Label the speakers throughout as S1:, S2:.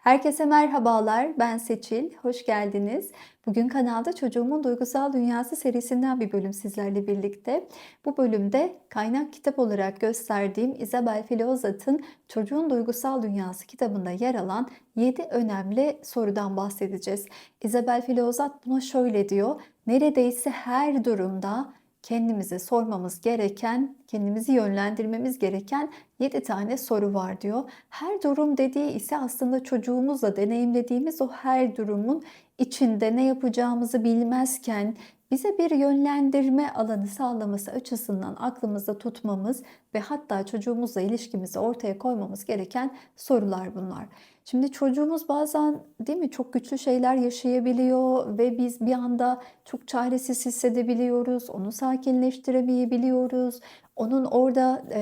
S1: Herkese merhabalar. Ben Seçil. Hoş geldiniz. Bugün kanalda Çocuğumun Duygusal Dünyası serisinden bir bölüm sizlerle birlikte. Bu bölümde kaynak kitap olarak gösterdiğim Isabel Filozat'ın Çocuğun Duygusal Dünyası kitabında yer alan 7 önemli sorudan bahsedeceğiz. Isabel Filozat buna şöyle diyor. Neredeyse her durumda kendimize sormamız gereken, kendimizi yönlendirmemiz gereken 7 tane soru var diyor. Her durum dediği ise aslında çocuğumuzla deneyimlediğimiz o her durumun içinde ne yapacağımızı bilmezken bize bir yönlendirme alanı sağlaması açısından aklımızda tutmamız ve hatta çocuğumuzla ilişkimizi ortaya koymamız gereken sorular bunlar. Şimdi çocuğumuz bazen değil mi çok güçlü şeyler yaşayabiliyor ve biz bir anda çok çaresiz hissedebiliyoruz. Onu sakinleştiremeyebiliyoruz. Onun orada e,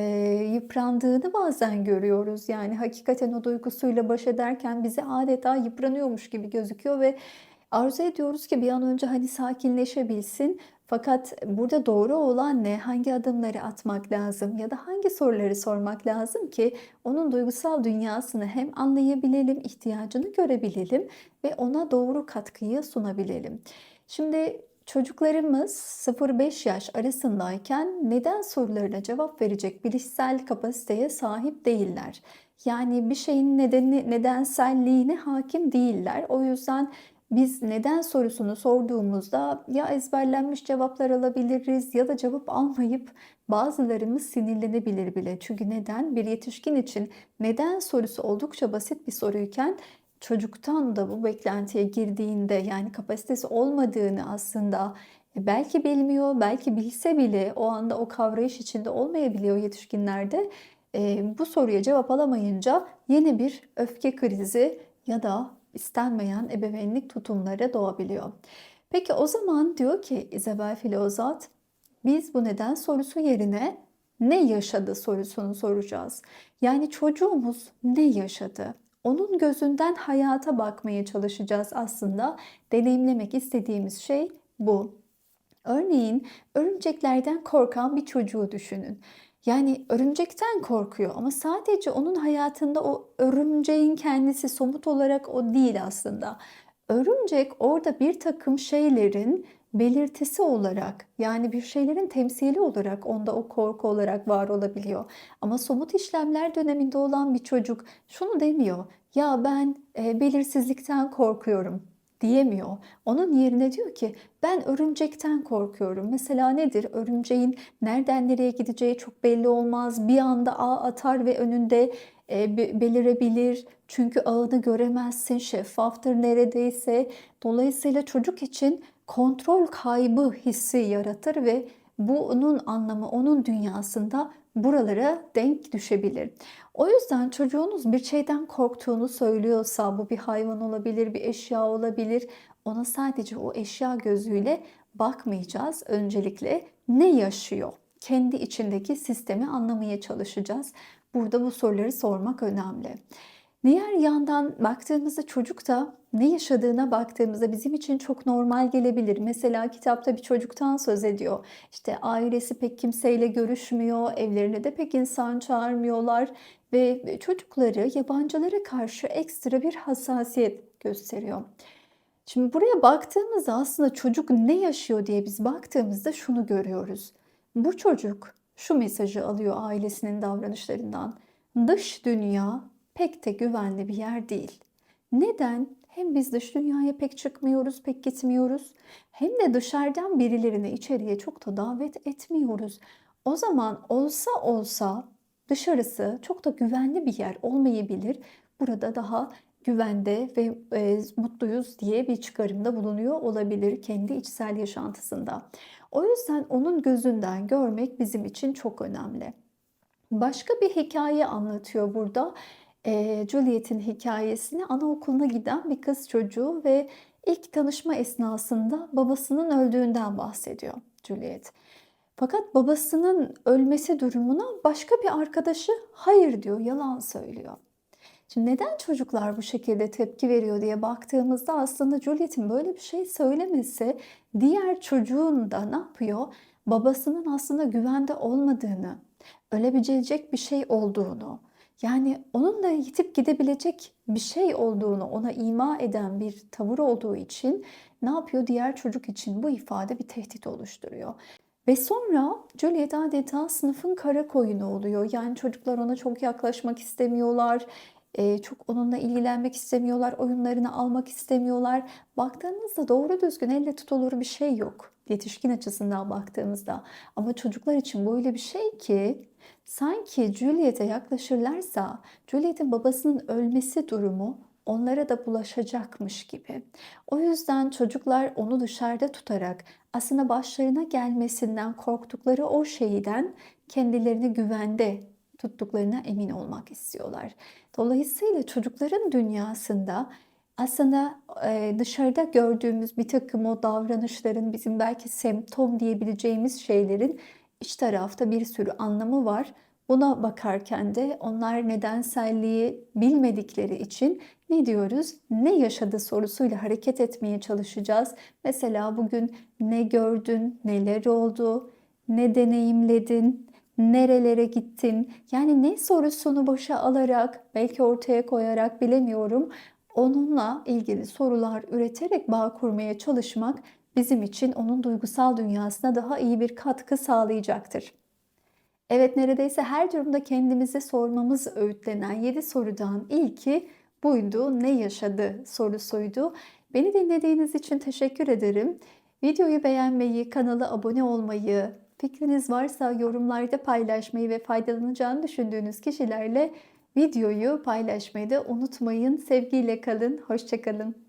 S1: yıprandığını bazen görüyoruz. Yani hakikaten o duygusuyla baş ederken bize adeta yıpranıyormuş gibi gözüküyor ve arzu ediyoruz ki bir an önce hani sakinleşebilsin. Fakat burada doğru olan ne? Hangi adımları atmak lazım ya da hangi soruları sormak lazım ki onun duygusal dünyasını hem anlayabilelim, ihtiyacını görebilelim ve ona doğru katkıyı sunabilelim. Şimdi çocuklarımız 0-5 yaş arasındayken neden sorularına cevap verecek bilişsel kapasiteye sahip değiller. Yani bir şeyin nedeni, nedenselliğine hakim değiller. O yüzden biz neden sorusunu sorduğumuzda ya ezberlenmiş cevaplar alabiliriz ya da cevap almayıp bazılarımız sinirlenebilir bile. Çünkü neden? Bir yetişkin için neden sorusu oldukça basit bir soruyken çocuktan da bu beklentiye girdiğinde yani kapasitesi olmadığını aslında e, belki bilmiyor, belki bilse bile o anda o kavrayış içinde olmayabiliyor yetişkinlerde. E, bu soruya cevap alamayınca yeni bir öfke krizi ya da istenmeyen ebeveynlik tutumları doğabiliyor. Peki o zaman diyor ki Isabel Filozat, biz bu neden sorusu yerine ne yaşadı sorusunu soracağız. Yani çocuğumuz ne yaşadı? Onun gözünden hayata bakmaya çalışacağız aslında. Deneyimlemek istediğimiz şey bu. Örneğin örümceklerden korkan bir çocuğu düşünün. Yani örümcekten korkuyor ama sadece onun hayatında o örümceğin kendisi somut olarak o değil aslında. Örümcek orada bir takım şeylerin belirtisi olarak yani bir şeylerin temsili olarak onda o korku olarak var olabiliyor. Ama somut işlemler döneminde olan bir çocuk şunu demiyor. Ya ben e, belirsizlikten korkuyorum diyemiyor. Onun yerine diyor ki ben örümcekten korkuyorum. Mesela nedir? Örümceğin nereden nereye gideceği çok belli olmaz. Bir anda ağ atar ve önünde e, belirebilir. Çünkü ağını göremezsin. Şeffaftır neredeyse. Dolayısıyla çocuk için kontrol kaybı hissi yaratır ve bunun anlamı onun dünyasında buralara denk düşebilir. O yüzden çocuğunuz bir şeyden korktuğunu söylüyorsa bu bir hayvan olabilir, bir eşya olabilir. Ona sadece o eşya gözüyle bakmayacağız. Öncelikle ne yaşıyor? Kendi içindeki sistemi anlamaya çalışacağız. Burada bu soruları sormak önemli. Diğer yandan baktığımızda çocuk da ne yaşadığına baktığımızda bizim için çok normal gelebilir. Mesela kitapta bir çocuktan söz ediyor. İşte ailesi pek kimseyle görüşmüyor, evlerine de pek insan çağırmıyorlar ve çocukları yabancılara karşı ekstra bir hassasiyet gösteriyor. Şimdi buraya baktığımızda aslında çocuk ne yaşıyor diye biz baktığımızda şunu görüyoruz. Bu çocuk şu mesajı alıyor ailesinin davranışlarından. Dış dünya pek de güvenli bir yer değil. Neden? Hem biz dış dünyaya pek çıkmıyoruz, pek gitmiyoruz. Hem de dışarıdan birilerini içeriye çok da davet etmiyoruz. O zaman olsa olsa dışarısı çok da güvenli bir yer olmayabilir. Burada daha güvende ve e, mutluyuz diye bir çıkarımda bulunuyor olabilir kendi içsel yaşantısında. O yüzden onun gözünden görmek bizim için çok önemli. Başka bir hikaye anlatıyor burada e, Juliet'in hikayesini anaokuluna giden bir kız çocuğu ve ilk tanışma esnasında babasının öldüğünden bahsediyor Juliet. Fakat babasının ölmesi durumuna başka bir arkadaşı hayır diyor, yalan söylüyor. Şimdi neden çocuklar bu şekilde tepki veriyor diye baktığımızda aslında Juliet'in böyle bir şey söylemesi diğer çocuğun da ne yapıyor? Babasının aslında güvende olmadığını, ölebilecek bir şey olduğunu, Yani onunla yitip gidebilecek bir şey olduğunu ona ima eden bir tavır olduğu için ne yapıyor? Diğer çocuk için bu ifade bir tehdit oluşturuyor. Ve sonra Juliet adeta sınıfın kara koyunu oluyor. Yani çocuklar ona çok yaklaşmak istemiyorlar. Çok onunla ilgilenmek istemiyorlar. Oyunlarını almak istemiyorlar. Baktığınızda doğru düzgün elle tutulur bir şey yok. Yetişkin açısından baktığımızda. Ama çocuklar için böyle bir şey ki sanki Juliet'e yaklaşırlarsa Juliet'in babasının ölmesi durumu onlara da bulaşacakmış gibi. O yüzden çocuklar onu dışarıda tutarak aslında başlarına gelmesinden korktukları o şeyden kendilerini güvende tuttuklarına emin olmak istiyorlar. Dolayısıyla çocukların dünyasında aslında eee, dışarıda gördüğümüz bir takım o davranışların bizim belki semptom diyebileceğimiz şeylerin iç tarafta bir sürü anlamı var. Buna bakarken de onlar nedenselliği bilmedikleri için ne diyoruz? Ne yaşadı sorusuyla hareket etmeye çalışacağız. Mesela bugün ne gördün, neler oldu, ne deneyimledin, nerelere gittin? Yani ne sorusunu başa alarak, belki ortaya koyarak bilemiyorum. Onunla ilgili sorular üreterek bağ kurmaya çalışmak bizim için onun duygusal dünyasına daha iyi bir katkı sağlayacaktır. Evet, neredeyse her durumda kendimize sormamız öğütlenen 7 sorudan ilki buydu. Ne yaşadı sorusuydu. Beni dinlediğiniz için teşekkür ederim. Videoyu beğenmeyi, kanala abone olmayı, fikriniz varsa yorumlarda paylaşmayı ve faydalanacağını düşündüğünüz kişilerle videoyu paylaşmayı da unutmayın. Sevgiyle kalın, hoşça kalın.